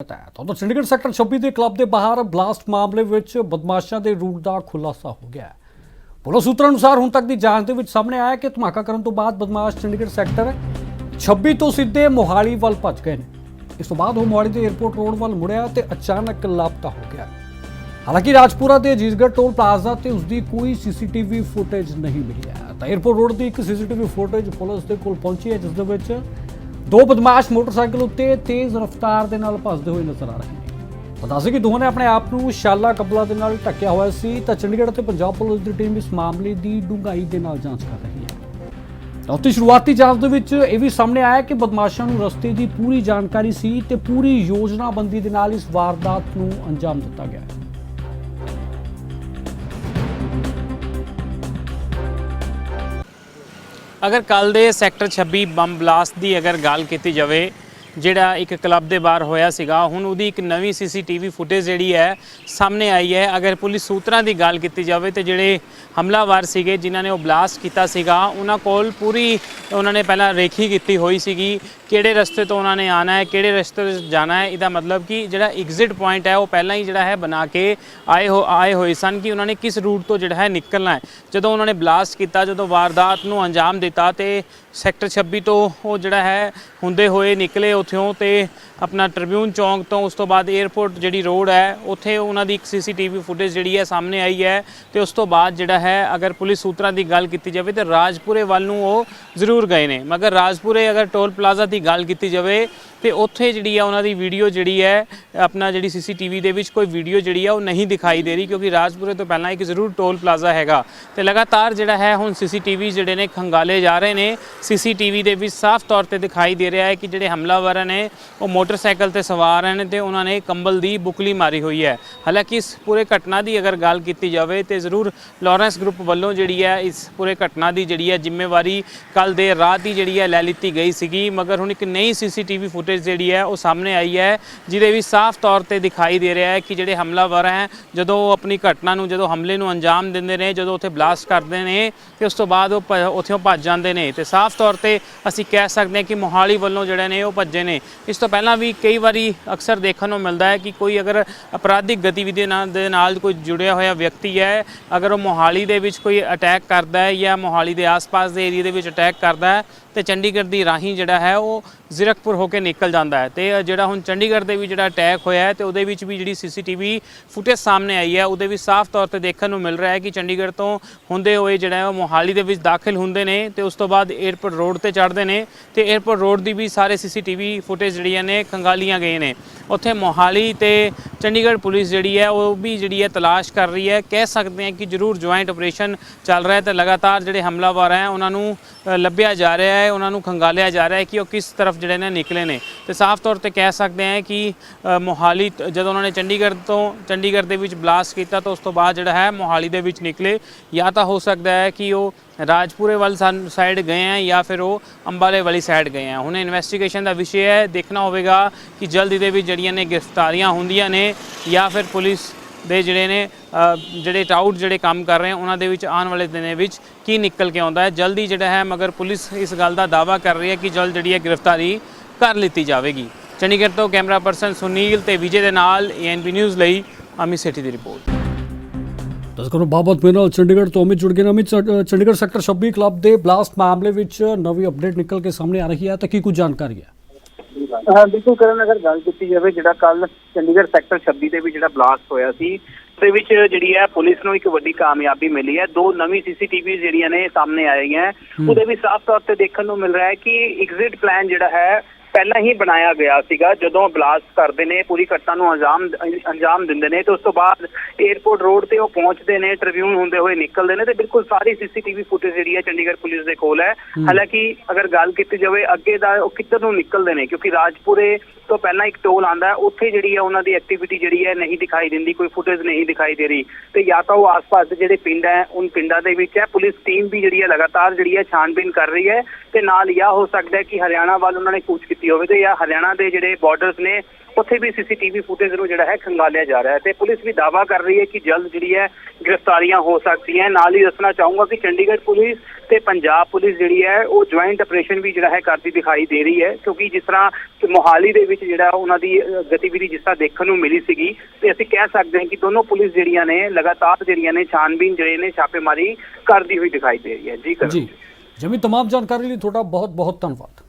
ਹੈ ਤਾਂ ਚੰਡੀਗੜ੍ਹ ਸੈਕਟਰ 26 ਦੇ ਕਲੱਬ ਦੇ ਬਾਹਰ ਬਲਾਸਟ ਮਾਮਲੇ ਵਿੱਚ ਬਦਮਾਸ਼ਾਂ ਦੇ ਰੂਟ ਦਾ ਖੁਲਾਸਾ ਹੋ ਗਿਆ। ਪੁਲਿਸ ਸੂਤਰਾਂ ਅਨੁਸਾਰ ਹੁਣ ਤੱਕ ਦੀ ਜਾਂਚ ਦੇ ਵਿੱਚ ਸਾਹਮਣੇ ਆਇਆ ਕਿ ਧਮਾਕਾ ਕਰਨ ਤੋਂ ਬਾਅਦ ਬਦਮਾਸ਼ ਚੰਡੀਗੜ੍ਹ ਸੈਕਟਰ 26 ਤੋਂ ਸਿੱਧੇ ਮੋਹਾਲੀ ਵੱਲ ਭੱਜ ਗਏ ਨੇ। ਇਸ ਤੋਂ ਬਾਅਦ ਉਹ ਮੋਹਾਲੀ ਦੇ 에ਅਰਪੋਰਟ ਰੋਡ ਵੱਲ ਮੁੜਿਆ ਤੇ ਅਚਾਨਕ ਲਾਪਤਾ ਹੋ ਗਿਆ। ਹਾਲਾਂਕਿ ਰਾਜਪੁਰਾ ਦੇ ਅਜੀਜ਼ਗੜ੍ਹ ਟੋਲ ਪਲਾਜ਼ਾ ਤੇ ਉਸ ਦੀ ਕੋਈ ਸੀਸੀਟੀਵੀ ਫੁਟੇਜ ਨਹੀਂ ਮਿਲੀ ਹੈ। ਤਾਂ 에ਅਰਪੋਰਟ ਰੋਡ ਦੀ ਇੱਕ ਸੀਸੀਟੀਵੀ ਫੁਟੇਜ ਪੁਲਿਸ ਦੇ ਕੋਲ ਪਹੁੰਚੀ ਹੈ, ਜਿਸ ਦੇ ਵਿੱਚ ਦੋ ਬਦਮਾਸ਼ ਮੋਟਰਸਾਈਕਲ ਉੱਤੇ ਤੇਜ਼ ਰਫ਼ਤਾਰ ਦੇ ਨਾਲ ਭੱਜਦੇ ਹੋਏ ਨਜ਼ਰ ਆ ਰਹੇ ਨੇ। ਪਤਾ ਸੀ ਕਿ ਦੋਹਾਂ ਨੇ ਆਪਣੇ ਆਪ ਨੂੰ ਸ਼ਾਲਾ ਕਬਲਾ ਦੇ ਨਾਲ ਢੱਕਿਆ ਹੋਇਆ ਸੀ, ਤਾਂ ਚੰਡੀਗੜ੍ਹ ਤੇ ਪੰਜਾਬ ਪੁਲਿਸ ਦੀ ਟੀਮ ਇਸ ਮਾਮਲੇ ਦੀ ਡੂੰਘਾਈ ਦੇ ਨਾਲ ਜਾਂਚ ਕਰ ਰਹੀ ਹੈ। ਤਾਂ ਉੱਥੇ ਸ਼ੁਰੂਆਤੀ ਜਾਂਚ ਦੇ ਵਿੱਚ ਇਹ ਵੀ ਸਾਹਮਣੇ ਆਇਆ ਕਿ ਬਦਮਾਸ਼ਾਂ ਨੂੰ ਰਸਤੇ ਦੀ ਪੂਰੀ ਜਾਣਕਾਰੀ ਸੀ ਤੇ ਪੂਰੀ ਯੋਜਨਾਬੰਦੀ ਦੇ ਨਾਲ ਇਸ ਵਾਰਦਾਤ ਨੂੰ ਅੰਜਾਮ ਦਿੱਤਾ ਗਿਆ ਹੈ। ਅਗਰ ਕੱਲ ਦੇ ਸੈਕਟਰ 26 ਬੰਬ ਬਲਾਸਟ ਦੀ ਅਗਰ ਗੱਲ ਕੀਤੀ ਜਾਵੇ ਜਿਹੜਾ ਇੱਕ ਕਲੱਬ ਦੇ ਬਾਹਰ ਹੋਇਆ ਸੀਗਾ, ਹੁਣ ਉਹਦੀ ਇੱਕ ਨਵੀਂ ਸੀਸੀਟੀਵੀ ਫੁਟੇਜ ਜਿਹੜੀ ਹੈ ਸਾਹਮਣੇ ਆਈ ਹੈ। ਅਗਰ ਪੁਲਿਸ ਸੂਤਰਾਂ ਦੀ ਗੱਲ ਕੀਤੀ ਜਾਵੇ ਤੇ ਜਿਹੜੇ ਹਮਲਾਵਰ ਸੀਗੇ, ਜਿਨ੍ਹਾਂ ਨੇ ਉਹ ਬਲਾਸਟ ਕੀਤਾ ਸੀਗਾ, ਉਹਨਾਂ ਕੋਲ ਪੂਰੀ ਉਹਨਾਂ ਨੇ ਪਹਿਲਾਂ ਰੇਖੀ ਕੀਤੀ ਹੋਈ ਸੀਗੀ, ਕਿਹੜੇ ਰਸਤੇ ਤੋਂ ਉਹਨਾਂ ਨੇ ਆਣਾ ਹੈ, ਕਿਹੜੇ ਰਸਤੇ ਤੋਂ ਜਾਣਾ ਹੈ, ਇਹਦਾ ਮਤਲਬ ਕਿ ਜਿਹੜਾ ਐਗਜ਼ਿਟ ਪੁਆਇੰਟ ਹੈ, ਉਹ ਪਹਿਲਾਂ ਹੀ ਜਿਹੜਾ ਹੈ ਬਣਾ ਕੇ ਆਏ ਹੋ, ਆਏ ਹੋਏ ਸਨ ਕਿ ਉਹਨਾਂ ਨੇ ਕਿਸ ਰੂਟ ਤੋਂ ਜਿਹੜਾ ਹੈ ਨਿਕਲਣਾ ਹੈ। ਜਦੋਂ ਉਹਨਾਂ ਨੇ ਬਲਾਸਟ ਕੀਤਾ, ਜਦੋਂ ਵਾਰਦਾਤ ਨੂੰ ਅੰਜਾਮ ਦਿੱਤਾ ਤੇ ਸੈਕਟਰ 26 ਤੋਂ ਉਹ ਜਿਹੜਾ ਹੈ ਹੁੰਦੇ ਹੋਏ ਨਿਕਲੇ ਉੱਥੋਂ ਤੇ ਆਪਣਾ ਟ੍ਰਿਬਿਊਨ ਚੌਂਕ ਤੋਂ ਉਸ ਤੋਂ ਬਾਅਦ 에ਅਰਪੋਰਟ ਜਿਹੜੀ ਰੋਡ ਹੈ, ਉੱਥੇ ਉਹਨਾਂ ਦੀ ਇੱਕ ਸੀਸੀਟੀਵੀ ਫੁਟੇਜ ਜਿਹੜੀ ਹੈ ਸਾਹਮਣੇ ਆਈ ਹੈ ਤੇ ਉਸ ਤੋਂ ਬਾਅਦ ਜਿਹੜਾ ਹੈ, ਅਗਰ ਪੁਲਿਸ ਸੂਤਰਾਂ ਦੀ ਗੱਲ ਕੀਤੀ ਜਾਵੇ ਤੇ ਰਾਜਪੁਰੇ ਵੱਲ ਨੂੰ ਉਹ ਜ਼ਰੂਰ ਗਏ ਨੇ। ਮਗਰ ਰਾਜਪੁਰੇ ਅਗਰ ਟੋਲ ਪਲਾਜ਼ਾ ਦੀ ਗੱਲ ਕੀਤੀ ਜਾਵੇ ਤੇ ਉੱਥੇ ਜਿਹੜੀ ਆ ਉਹਨਾਂ ਦੀ ਵੀਡੀਓ ਜਿਹੜੀ ਹੈ, ਆਪਣਾ ਜਿਹੜੀ ਸੀਸੀਟੀਵੀ ਦੇ ਵਿੱਚ ਕੋਈ ਵੀਡੀਓ ਜਿਹੜੀ ਆ ਉਹ ਨਹੀਂ ਦਿਖਾਈ ਦੇ ਰਹੀ ਕਿਉਂਕਿ ਰਾਜਪੁਰੇ ਤੋਂ ਪਹਿਲਾਂ ਇੱਕ ਜ਼ਰੂਰ ਟੋਲ ਪਲਾਜ਼ਾ ਹੈਗਾ। ਤੇ ਲਗਾਤਾਰ ਜਿਹੜਾ ਹੈ, ਹੁਣ ਸੀਸੀਟੀਵੀ ਜਿਹੜੇ ਨੇ ਖੰਗਾਲੇ ਜਾ ਰਹੇ ਨੇ। ਸੀਸੀਟੀਵੀ ਦੇ ਵਿੱਚ ਸਾਫ਼ ਤੌਰ ਤੇ ਦਿਖਾਈ ਦੇ ਰਿਹਾ ਹੈ ਕਿ ਜਿਹੜੇ ਹਮਲਾਵਰ ਨੇ, ਉਹ ਮੋਟਰਸਾਈਕਲ ਤੇ ਸਵਾਰ ਹਨ ਤੇ ਉਹਨਾਂ ਨੇ ਕੰਬਲ ਦੀ ਬੁਕਲੀ ਮਾਰੀ ਹੋਈ ਹੈ। ਹਾਲਾਂਕਿ ਇਸ ਪੂਰੇ ਘਟਨਾ ਦੀ ਅਗਰ ਗੱਲ ਕੀਤੀ ਜਾਵੇ ਤੇ ਜ਼ਰੂਰ ਲਾਰੈਂਸ ਗਰੁੱਪ ਵੱਲੋਂ ਜਿਹੜੀ ਹੈ, ਇਸ ਪੂਰੇ ਘਟਨਾ ਦੀ ਜਿਹੜੀ ਹੈ ਜ਼ਿੰਮੇਵਾਰੀ ਕੱਲ ਦੇ ਰਾਤ ਹੀ ਜਿਹੜੀ ਹੈ ਲੈ ਲਿੱਤੀ ਗਈ ਸੀਗੀ, ਮਗਰ ਹੁਣ ਇੱਕ ਨਈ ਸੀਸੀਟੀਵੀ ਫੁਟੇਜ ਫੁਟੇਜ ਜਿਹੜੀ ਹੈ ਉਹ ਸਾਹਮਣੇ ਆਈ ਹੈ, ਜਿਹਦੇ ਵਿੱਚ ਸਾਫ਼ ਤੌਰ ਤੇ ਦਿਖਾਈ ਦੇ ਰਿਹਾ ਹੈ ਕਿ ਜਿਹੜੇ ਹਮਲਾਵਰ ਹੈ, ਜਦੋਂ ਉਹ ਆਪਣੀ ਘਟਨਾ ਨੂੰ, ਜਦੋਂ ਹਮਲੇ ਨੂੰ ਅੰਜਾਮ ਦਿੰਦੇ ਨੇ, ਜਦੋਂ ਉੱਥੇ ਬਲਾਸਟ ਕਰਦੇ ਨੇ, ਤੇ ਉਸ ਤੋਂ ਬਾਅਦ ਉਹ ਭ- ਉੱਥੋਂ ਭੱਜ ਜਾਂਦੇ ਨੇ। ਤੇ ਸਾਫ਼ ਤੌਰ ਤੇ ਅਸੀਂ ਕਹਿ ਸਕਦੇ ਹਾਂ ਕਿ ਮੋਹਾਲੀ ਵੱਲੋਂ ਜਿਹੜੇ ਨੇ ਉਹ ਭੱਜੇ ਨੇ। ਇਸ ਤੋਂ ਪਹਿਲਾਂ ਵੀ ਕਈ ਵਾਰੀ ਅਕਸਰ ਦੇਖਣ ਨੂੰ ਮਿਲਦਾ ਹੈ ਕਿ ਕੋਈ ਅਗਰ ਅਪਰਾਧਿਕ ਗਤੀਵਿਧੀ ਨਾਲ ਦੇ ਨਾਲ ਕੋਈ ਜੁੜਿਆ ਹੋਇਆ ਵਿਅਕਤੀ ਹੈ, ਅਗਰ ਉਹ ਮੋਹਾਲੀ ਦੇ ਵਿੱਚ ਕੋਈ ਅਟੈਕ ਕਰਦਾ ਹੈ ਜਾਂ ਮੋਹਾਲੀ ਦੇ ਆਸ-ਪਾਸ ਦੇ ਏਰੀਆ ਦੇ ਵਿੱਚ ਅਟੈਕ ਕਰਦਾ ਹੈ, ਤੇ ਚੰਡੀਗੜ੍ਹ ਦੀ ਰਾਹੀਂ ਜਿਹੜਾ ਹੈ ਉਹ ਜ਼ੀਰਕਪੁਰ ਹੋ ਕੇ ਨਿਕਲ ਨਿਕਲ ਜਾਂਦਾ ਹੈ। ਤੇ ਜਿਹੜਾ ਹੁਣ ਚੰਡੀਗੜ੍ਹ ਦੇ ਵੀ ਜਿਹੜਾ ਅਟੈਕ ਹੋਇਆ ਹੈ ਤੇ ਉਹਦੇ ਵਿੱਚ ਵੀ ਜਿਹੜੀ ਸੀਸੀਟੀਵੀ ਫੁਟੇਜ ਸਾਹਮਣੇ ਆਈ ਹੈ, ਉਹਦੇ ਵਿੱਚ ਸਾਫ਼ ਤੌਰ ਤੇ ਦੇਖਣ ਨੂੰ ਮਿਲ ਰਿਹਾ ਹੈ ਕਿ ਚੰਡੀਗੜ੍ਹ ਤੋਂ ਹੁੰਦੇ ਹੋਏ ਜਿਹੜਾ ਉਹ ਮੋਹਾਲੀ ਦੇ ਵਿੱਚ ਦਾਖਲ ਹੁੰਦੇ ਨੇ ਤੇ ਉਸ ਤੋਂ ਬਾਅਦ 에ਅਰਪੋਰਟ ਰੋਡ ਤੇ ਚੜ੍ਹਦੇ ਨੇ ਤੇ 에ਅਰਪੋਰਟ ਰੋਡ ਦੀ ਵੀ ਸਾਰੇ ਸੀਸੀਟੀਵੀ ਫੁਟੇਜ ਜਿਹੜੀਆਂ ਨੇ ਖੰਗਾਲੀਆਂ ਗਏ ਨੇ। ਉੱਥੇ ਮੋਹਾਲੀ ਤੇ ਚੰਡੀਗੜ੍ਹ ਪੁਲਿਸ ਜਿਹੜੀ ਹੈ, ਉਹ ਵੀ ਜਿਹੜੀ ਹੈ ਤਲਾਸ਼ ਕਰ ਰਹੀ ਹੈ। ਕਹਿ ਸਕਦੇ ਹਾਂ ਕਿ ਜ਼ਰੂਰ ਜੁਆਇੰਟ ਆਪਰੇਸ਼ਨ ਚੱਲ ਰਿਹਾ ਹੈ ਤੇ ਲਗਾਤਾਰ ਜਿਹੜੇ ਹਮਲਾਵਰ ਹੈ, ਉਹਨਾਂ ਨੂੰ ਲੱਭਿਆ ਜਾ ਰਿਹਾ ਹੈ, ਉਹਨਾਂ ਨੂੰ ਖੰਗਾਲਿਆ ਜਾ ਰਿਹਾ ਹੈ ਕਿ ਉਹ ਕਿਸ ਤਰਫ ਜਿਹੜੇ ਨੇ ਨਿਕਲੇ ਨੇ। ਤੇ ਸਾਫ਼ ਤੌਰ ਤੇ ਕਹਿ ਸਕਦੇ ਹਾਂ ਕਿ ਮੋਹਾਲੀ ਜਦੋਂ ਉਹਨਾਂ ਨੇ ਚੰਡੀਗੜ੍ਹ ਤੋਂ, ਚੰਡੀਗੜ੍ਹ ਦੇ ਵਿੱਚ ਬਲਾਸਟ ਕੀਤਾ ਤਾਂ ਉਸ ਤੋਂ ਬਾਅਦ ਜਿਹੜਾ ਹੈ ਮੋਹਾਲੀ ਦੇ ਵਿੱਚ ਨਿਕਲੇ। ਜਾਂ ਤਾਂ ਹੋ ਸਕਦਾ ਹੈ ਕਿ ਉਹ ਰਾਜਪੁਰੇ ਵੱਲ ਸਾਈਡ ਗਏ ਹੈ ਜਾਂ ਫਿਰ ਉਹ ਅੰਬਾਲੇ ਵਾਲੀ ਸਾਈਡ ਗਏ ਹੈ। ਹੁਣ ਇਨਵੈਸਟੀਗੇਸ਼ਨ ਦਾ ਵਿਸ਼ੇ ਹੈ, ਦੇਖਣਾ ਹੋਵੇਗਾ ਕਿ ਜਲਦੀ ਦੇ ਵਿੱਚ ਜਿਹੜੀਆਂ ਨੇ ਗ੍ਰਿਫਤਾਰੀਆਂ ਹੁੰਦੀਆਂ ਨੇ ਜਾਂ ਫਿਰ ਪੁਲਿਸ ਦੇ ਜਿਹੜੇ ਨੇ ਜਿਹੜੇ ਟਾਊਟ ਜਿਹੜੇ ਕੰਮ ਕਰ ਰਹੇ ਉਹਨਾਂ ਦੇ ਵਿੱਚ ਆਉਣ ਵਾਲੇ ਦਿਨਾਂ ਵਿੱਚ ਕੀ ਨਿਕਲ ਕੇ ਆਉਂਦਾ ਹੈ? ਜਲਦੀ ਜਿਹੜਾ ਹੈ ਮਗਰ ਪੁਲਿਸ ਇਸ ਗੱਲ ਦਾ ਦਾਵਾ ਕਰ ਰਹੀ ਹੈ ਕਿ ਜਲਦ ਜਿਹੜੀ ਹੈ ਗ੍ਰਿਫਤਾਰੀ ਕਰ ਲਿੱਤੀ ਜਾਵੇਗੀ। ਚੰਡੀਗੜ੍ਹ ਤੋਂ ਕੈਮਰਾ ਪਰਸਨ ਸੁਨੀਲ ਤੇ ਵਿਜੇ ਦੇ ਨਾਲ ਏਐਨਬੀ ਨਿਊਜ਼ ਲਈ ਅਮਿਤ ਸੇਠੀ ਦੀ ਰਿਪੋਰਟ। ਦਸਕਰੋ ਬਾਬਤ ਮੇਰੇ ਨਾਲ ਚੰਡੀਗੜ੍ਹ ਤੋਂ ਅਮਿਤ ਜੁੜ ਗਏ ਨੇ। ਅਮਿਤ ਚੰਡੀਗੜ੍ਹ ਸੈਕਟਰ 26 ਕਲੱਬ ਦੇ ਬਲਾਸਟ ਮਾਮਲੇ ਵਿੱਚ ਨਵੀਂ ਅਪਡੇਟ ਨਿਕਲ ਕੇ ਸਾਹਮਣੇ ਆ ਰਹੀ ਹੈ ਤਾਂ ਕੀ ਕੁਝ ਜਾਣਕਾਰੀ ਹੈ? ਹਾਂ ਬਿਲਕੁਲ ਕਰਨ ਅਗਰ ਗੱਲ ਕੀਤੀ ਜਾਵੇ ਜਿਹੜਾ ਕੱਲ ਚੰਡੀਗੜ੍ਹ ਸੈਕਟਰ 26 ਦੇ ਵਿੱਚ ਜਿਹੜਾ ਬਲਾਸਟ ਹੋਇਆ ਸੀ ਦੇ ਵਿੱਚ ਜਿਹੜੀ ਹੈ ਪੁਲਿਸ ਨੂੰ ਇੱਕ ਵੱਡੀ ਕਾਮਯਾਬੀ ਮਿਲੀ ਹੈ। ਦੋ ਨਵੀਂ ਸੀਸੀਟੀਵੀ ਜਿਹੜੀਆਂ ਨੇ ਸਾਹਮਣੇ ਆਈਆਂ। ਉਹਦੇ ਵਿੱਚ ਸਾਫ਼ ਤੌਰ ਤੇ ਦੇਖਣ ਨੂੰ ਮਿਲ ਰਿਹਾ ਹੈ ਕਿ ਐਗਜ਼ਿਟ ਪਲਾਨ ਜਿਹੜਾ ਹੈ ਪਹਿਲਾਂ ਹੀ ਬਣਾਇਆ ਗਿਆ ਸੀਗਾ ਜਦੋਂ ਬਲਾਸਟ ਕਰਦੇ ਨੇ ਪੂਰੀ ਘਟਨਾ ਨੂੰ ਅੰਜਾਮ ਅੰਜਾਮ ਦਿੰਦੇ ਨੇ ਤੇ ਉਸ ਤੋਂ ਬਾਅਦ 에ਅਰਪੋਰਟ ਰੋਡ ਤੇ ਉਹ ਪਹੁੰਚਦੇ ਨੇ ਟ੍ਰਿਬਿਊਨ ਹੁੰਦੇ ਹੋਏ ਨਿਕਲਦੇ ਨੇ ਤੇ ਬਿਲਕੁਲ ਸਾਰੀ ਸੀਸੀਟੀਵੀ ਫੁਟੇਜ ਜਿਹੜੀ ਹੈ ਚੰਡੀਗੜ੍ਹ ਪੁਲਿਸ ਦੇ ਕੋਲ ਹੈ। ਹਾਲਾਂਕਿ ਅਗਰ ਗੱਲ ਕੀਤੀ ਜਾਵੇ ਅੱਗੇ ਦਾ ਉਹ ਕਿੱਧਰ ਨੂੰ ਨਿਕਲਦੇ ਨੇ ਕਿਉਂਕਿ ਰਾਜਪੁਰੇ ਤੋਂ ਪਹਿਲਾਂ ਇੱਕ ਟੋਲ ਆਂਦਾ ਹੈ ਉੱਥੇ ਜਿਹੜੀ ਹੈ ਉਹਨਾਂ ਦੀ ਐਕਟੀਵਿਟੀ ਜਿਹੜੀ ਹੈ ਨਹੀਂ ਦਿਖਾਈ ਦਿੰਦੀ ਕੋਈ ਫੁਟੇਜ ਨਹੀਂ ਦਿਖਾਈ ਦੇ ਰਹੀ। ਤੇ ਜਾਂ ਤਾਂ ਉਹ ਆਸ-ਪਾਸ ਦੇ ਜਿਹੜੇ ਪਿੰਡ ਹੈ ਉਨ ਪਿੰਡਾਂ ਦੇ ਵਿੱਚ ਹੈ ਪੁਲਿਸ ਟੀਮ ਵੀ ਜਿਹੜੀ ਹੈ ਲਗਾਤਾਰ ਜਿਹੜੀ ਹੈ ਛਾਣਬੀਨ ਕਰ ਰਹੀ ਹੈ ਤੇ ਨਾਲ ਇਹ ਹੋ ਸਕਦਾ ਹੈ ਕਿ ਹਰਿਆਣਾ ਵੱਲ ਉਹਨਾਂ ਨੇ ਕੂਚ ਕੀਤੀ ਹੋਵੇ ਤੇ ਜਾਂ ਹਰਿਆਣਾ ਦੇ ਜਿਹੜੇ ਬਾਰਡਰਸ ਨੇ ਉੱਥੇ ਵੀ ਸੀਸੀਟੀਵੀ ਫੁਟੇਜ ਨੂੰ ਜਿਹੜਾ ਹੈ ਖੰਗਾਲਿਆ ਜਾ ਰਿਹਾ ਹੈ ਤੇ ਪੁਲਿਸ ਵੀ ਦਾਵਾ ਕਰ ਰਹੀ ਹੈ ਕਿ ਜਲਦ ਜਿਹੜੀ ਹੈ ਗ੍ਰਿਫਤਾਰੀਆਂ ਹੋ ਸਕਦੀਆਂ ਨਾਲ ਹੀ ਦੱਸਣਾ ਚਾਹੂੰਗਾ ਕਿ ਚੰਡੀਗੜ੍ਹ ਪੁਲਿਸ ਤੇ ਪੰਜਾਬ ਪੁਲਿਸ ਜਿਹੜੀ ਹੈ ਉਹ ਜੁਆਇੰਟ ਆਪਰੇਸ਼ਨ ਵੀ ਜਿਹੜਾ ਹੈ ਕਰਦੀ ਦਿਖਾਈ ਦੇ ਰਹੀ ਹੈ ਕਿਉਂਕਿ ਜਿਸ ਤਰ੍ਹਾਂ ਕਿ ਮੋਹਾਲੀ ਦੇ ਵਿੱਚ ਜਿਹੜਾ ਉਹਨਾਂ ਦੀ ਅ, ਗਤੀਵਿਧੀ ਜਿਸ ਤਰ੍ਹਾਂ ਦੇਖਣ ਨੂੰ ਮਿਲੀ ਸੀਗੀ ਤੇ ਅਸੀਂ ਕਹਿ ਸਕਦੇ ਹਾਂ ਕਿ ਦੋਨੋਂ ਪੁਲਿਸ ਜਿਹੜੀਆਂ ਨੇ ਲਗਾਤਾਰ ਜਿਹੜੀਆਂ ਨੇ ਛਾਨਬੀਨ ਜਿਹੜੇ ਨੇ ਛਾਪੇਮਾਰੀ ਕਰਦੀ ਹੋਈ ਦਿਖਾਈ ਦੇ ਰਹੀ ਹੈ ਜੀ ਕਰੋ ਜੀ ਜਮੀ तमाम ਜਾਣਕਾਰੀ ਲਈ ਤੁਹਾਡਾ ਬਹੁਤ ਬਹੁਤ ਧੰਨਵਾਦ